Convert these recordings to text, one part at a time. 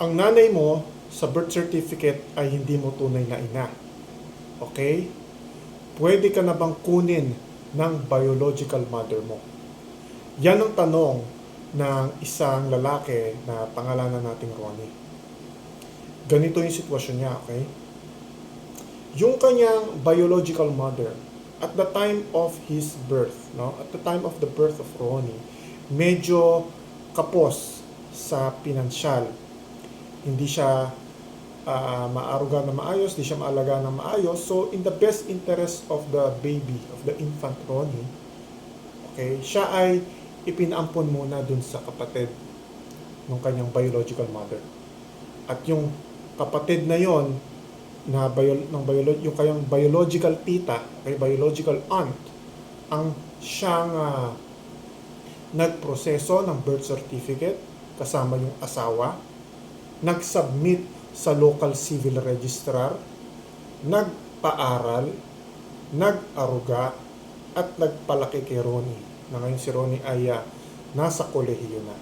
ang nanay mo sa birth certificate ay hindi mo tunay na ina. Okay? Pwede ka na bang kunin ng biological mother mo? Yan ang tanong ng isang lalaki na pangalanan nating Ronnie. Ganito yung sitwasyon niya, okay? Yung kanyang biological mother, at the time of his birth, no? At the time of the birth of Ronnie, medyo kapos sa pinansyal. Hindi siya ah, maaruga na maayos, hindi siya maalaga na maayos. So, in the best interest of the baby, of the infant Ronnie, okay, siya ay ipinaampon muna dun sa kapatid ng kanyang biological mother. At yung kapatid na yon na bio, ng biolo, yung kanyang biological tita, okay, biological aunt, ang siyang ah, nagproseso ng birth certificate kasama yung asawa, nag-submit sa local civil registrar, nagpaaral, nag-aruga, at nagpalaki kay Ronnie. Na ngayon si Ronnie ay ah, nasa kolehiyo na.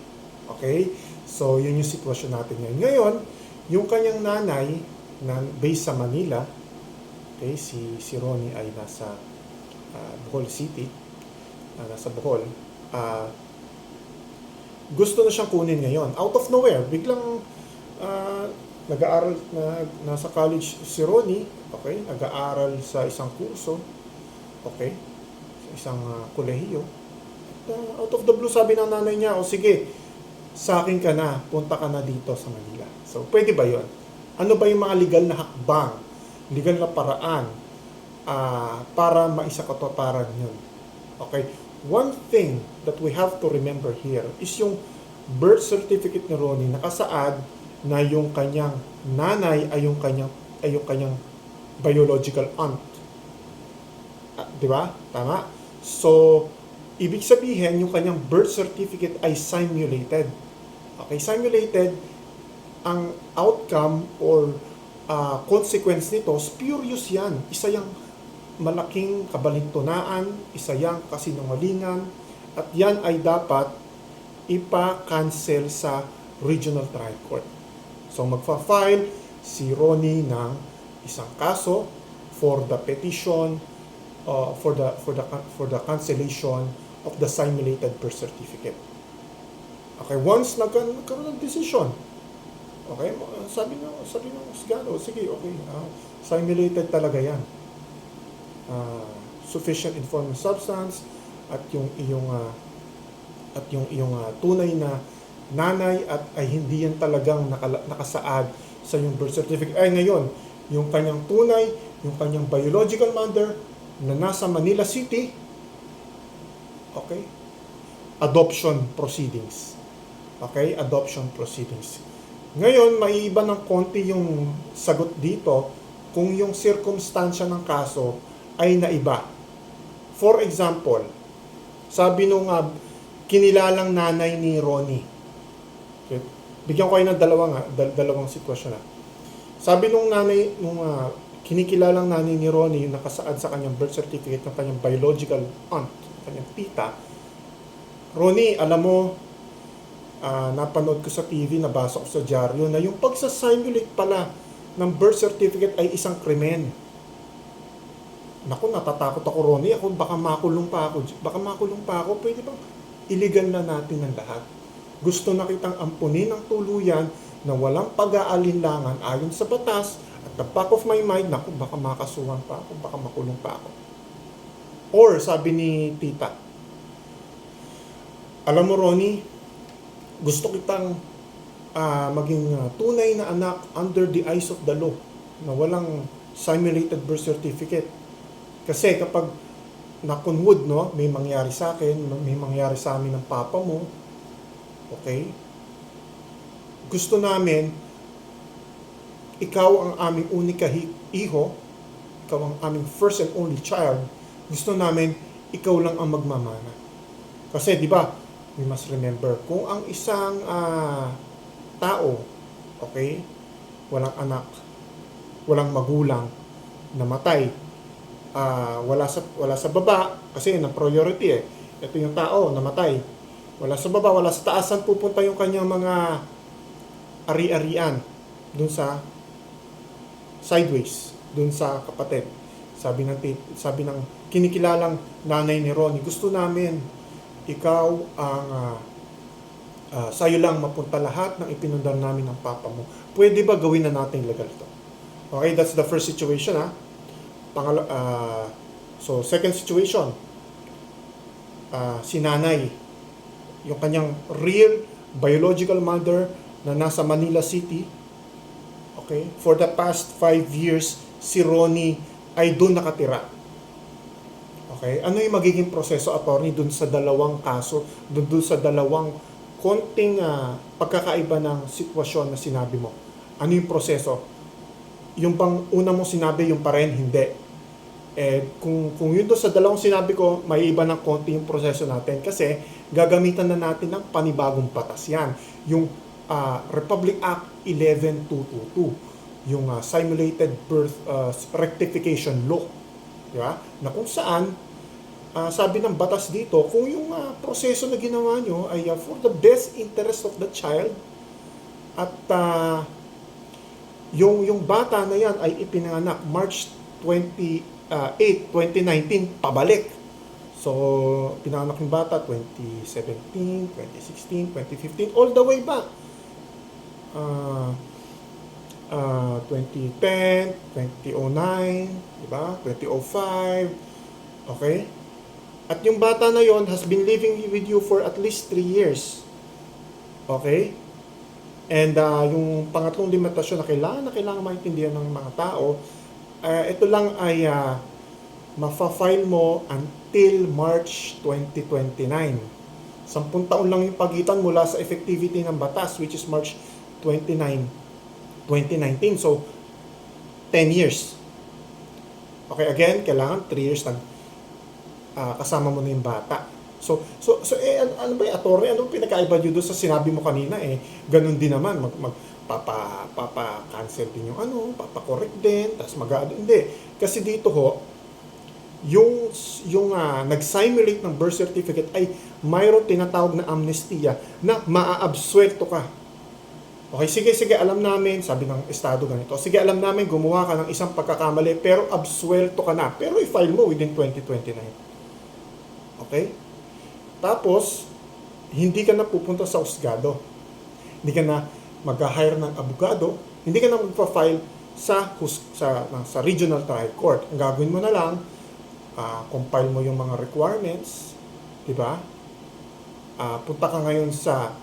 Okay? So, yun yung sitwasyon natin ngayon. Ngayon, yung kanyang nanay, na based sa Manila, okay, si, si Ronnie ay nasa ah, Bohol City, ah, nasa Bohol, ah, gusto na siyang kunin ngayon. Out of nowhere, biglang ah, nag-aaral, na, nasa college si Ronnie, okay, nag-aaral sa isang kurso, okay, sa isang ah, kolehiyo. At, ah, out of the blue, sabi ng nanay niya, o sige, sa akin ka na, punta ka na dito sa Manila. So, pwede ba yon? Ano ba yung mga legal na hakbang, legal na paraan ah, para maisakatuparan yun? Okay, one thing that we have to remember here is yung birth certificate ni Ronnie nakasaad na yung kanyang nanay ay yung kanyang ay yung kanyang biological aunt. Ah, di ba? Tama? So, ibig sabihin yung kanyang birth certificate ay simulated. Okay, simulated ang outcome or ah, consequence nito, spurious yan. Isa yung malaking kabalintunaan, isa yang kasinungalingan, at yan ay dapat ipa-cancel sa Regional Trial Court. So magfa-file si Ronnie ng isang kaso for the petition uh, for the for the for the cancellation of the simulated birth certificate. Okay, once nagka- nagkaroon ng decision, okay, sabi ng sabi ng Osgado, sige, okay, ah, simulated talaga 'yan uh, sufficient informant substance at yung iyong ah, at yung iyong ah, tunay na nanay at ay hindi yan talagang nakasaad sa yung birth certificate. Ay ngayon, yung kanyang tunay, yung kanyang biological mother na nasa Manila City, okay, adoption proceedings. Okay, adoption proceedings. Ngayon, maiiba ng konti yung sagot dito kung yung circumstansya ng kaso ay naiba. For example, sabi nung uh, kinilalang nanay ni Ronnie. Okay. Bigyan ko kayo ng dalawang, ah, dal- dalawang sitwasyon. ah. Sabi nung nanay, nung ah, kinikilalang nanay ni Ronnie, yung nakasaad sa kanyang birth certificate ng kanyang biological aunt, kanyang tita, Ronnie, alam mo, ah, napanood ko sa TV, nabasa ko sa dyaryo, na yung pagsasimulate pala ng birth certificate ay isang krimen. Naku, natatakot ako, Ronnie. Ako, baka makulong pa ako. Baka makulong pa ako. Pwede bang illegal na natin ang lahat? Gusto na kitang ampunin ng tuluyan na walang pag-aalinlangan ayon sa batas at the back of my mind, naku, baka makasuhan pa ako, baka makulong pa ako. Or, sabi ni tita, alam mo, Ronnie, gusto kitang ah, maging ah, tunay na anak under the eyes of the law na walang simulated birth certificate. Kasi kapag nakunwood, no, may mangyari sa akin, may mangyari sa amin ng papa mo, okay? Gusto namin, ikaw ang aming unika iho, ikaw ang aming first and only child, gusto namin, ikaw lang ang magmamana. Kasi, di ba, we must remember, kung ang isang ah, tao, okay, walang anak, walang magulang, namatay, ah, wala sa wala sa baba kasi ang priority eh. Ito yung tao namatay. Wala sa baba, wala sa taas pupunta yung kanyang mga ari-arian dun sa sideways, dun sa kapatid. Sabi ng, sabi ng kinikilalang nanay ni Ronnie, gusto namin ikaw ang ah, ah, sa'yo lang mapunta lahat ng ipinundar namin ng papa mo. Pwede ba gawin na natin legal to? Okay, that's the first situation ha. Pangalo, ah, so second situation, ah, si nanay, yung kanyang real biological mother na nasa Manila City, okay, for the past five years, si Ronnie ay doon nakatira. Okay, ano yung magiging proseso, attorney, doon sa dalawang kaso, doon, doon sa dalawang konting ah, pagkakaiba ng sitwasyon na sinabi mo? Ano yung proseso? Yung bang una mong sinabi, yung pa hindi. Eh, kung, kung yun doon sa dalawang sinabi ko, may iba ng konti yung proseso natin kasi gagamitan na natin ng panibagong batas yan. Yung ah, Republic Act 11222, yung ah, Simulated Birth ah, Rectification Law. Di ba? Na kung saan, ah, sabi ng batas dito, kung yung ah, proseso na ginawa nyo ay ah, for the best interest of the child at ah, yung yung bata na yan ay ipinanganak March 28, 2019 pabalik. So, pinanganak yung bata 2017, 2016, 2015 all the way back. Ah ah, 2010, 2009, di ba? 2005. Okay? At yung bata na yon has been living with you for at least 3 years. Okay? And ah, yung pangatlong limitasyon na kailangan na kailangan maintindihan ng mga tao, ah, ito lang ay uh, mafa-file mo until March 2029. Sampung taon lang yung pagitan mula sa effectivity ng batas which is March 29, 2019. So, 10 years. Okay, again, kailangan 3 years nag ah, kasama mo na yung bata. So, so, so eh, ano, ano ba yung attorney? Ano pinakaiba nyo doon sa sinabi mo kanina? Eh, ganun din naman. Mag, mag, papa, papa cancel din yung ano, papa correct din, tapos mag Hindi. Kasi dito ho, yung yung ah, nag-simulate ng birth certificate ay mayroon tinatawag na amnestia na maaabsuelto ka. Okay, sige, sige, alam namin, sabi ng Estado ganito, sige, alam namin, gumawa ka ng isang pagkakamali, pero absuelto ka na. Pero i-file mo within 2029. Okay? Tapos, hindi ka na pupunta sa husgado. Hindi ka na mag-hire ng abogado. Hindi ka na magpa-file sa, sa, sa regional trial court. Ang gagawin mo na lang, ah, compile mo yung mga requirements, di ba? Ah, punta ka ngayon sa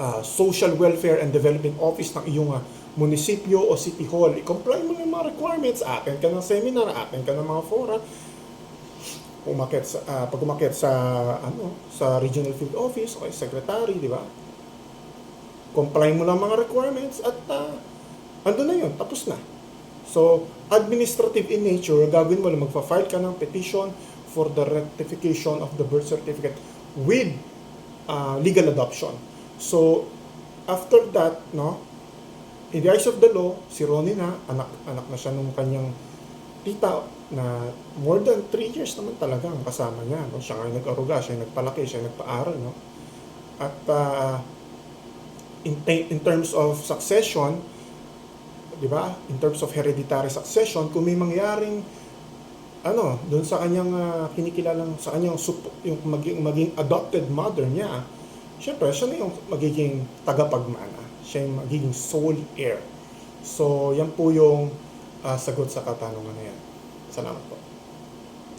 ah, Social Welfare and Development Office ng iyong ah, munisipyo o city hall. I-comply mo yung mga requirements. Attend ka ng seminar, attend ka ng mga fora. Umakit sa, ah, pag umakit sa, ano, sa Regional Field Office o Secretary, di ba? Comply mo lang mga requirements at uh, ando na yun, tapos na. So, administrative in nature, gagawin mo lang, magpa-file ka ng petition for the rectification of the birth certificate with uh, legal adoption. So, after that, no, in the eyes of the law, si Ronnie na, anak, anak na siya nung kanyang tita na more than 3 years naman talaga ang kasama niya. No? Siya nga nag-aruga, siya nagpalaki, siya nagpaaral. No? At uh, in, in terms of succession, di ba? In terms of hereditary succession, kung may mangyaring ano, doon sa kanyang uh, kinikilalang sa kanyang yung maging, maging adopted mother niya, syempre siya na yung magiging tagapagmana. Siya yung magiging sole heir. So, yan po yung uh, sagot sa katanungan na yan. Salamat po.